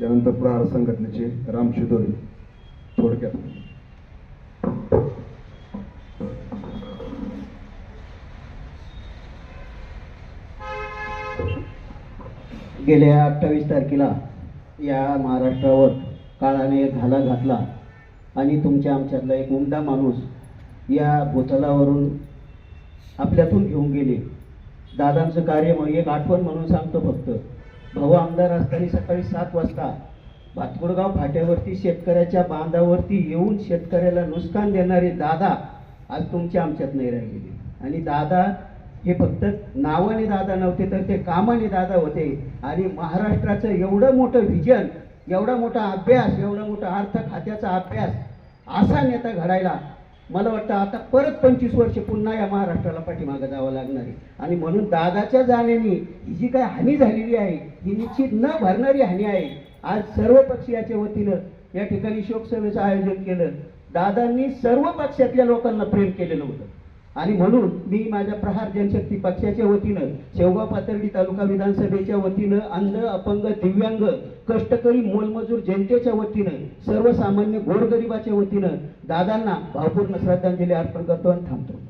त्यानंतर प्रहार संघटनेचे राम शिदोरे थोडक्यात. गेल्या अठ्ठावीस तारखेला या महाराष्ट्रावर काळाने एक घाला घातला आणि तुमच्या आमच्यातला एक उमदा माणूस या भूतलावरून आपल्यातून घेऊन गेले. दादांचं कार्य म्हणून एक आठवण म्हणून सांगतो फक्त. भाऊ आमदार असताना सकाळी सात वाजता भातकुडगाव फाट्यावरती शेतकऱ्याच्या बांधावरती येऊन शेतकऱ्याला नुकसान देणारे दादा आज तुमच्या आमच्यात नाही राहिलेले. आणि दादा हे फक्त नावाने दादा नव्हते तर ते कामाने दादा होते. आणि महाराष्ट्राचं एवढं मोठं व्हिजन एवढा मोठा अभ्यास एवढा मोठा अर्थ खात्याचा अभ्यास असा नेता घडायला मला वाटतं आता परत पंचवीस वर्ष पुन्हा या महाराष्ट्राला पाठीमागं जावं लागणार आहे. आणि म्हणून दादाच्या जाण्याने ही जी काय हानी झालेली आहे ही निश्चित न भरणारी हानी आहे. आज सर्व पक्षीयाच्या वतीनं या ठिकाणी शोकसभेचं आयोजन केलं. दादांनी सर्व पक्षातल्या लोकांना प्रेम केलेलं होतं. आणि म्हणून मी माझ्या प्रहार जनशक्ती पक्षाच्या वतीनं शेवगाव पातर्डी तालुका विधानसभेच्या वतीनं अंध अपंग दिव्यांग कष्टकरी मोलमजूर जनतेच्या वतीनं सर्वसामान्य गोरगरिबाच्या वतीनं दादांना भावपूर्ण श्रद्धांजली अर्पण करतो आणि थांबतो.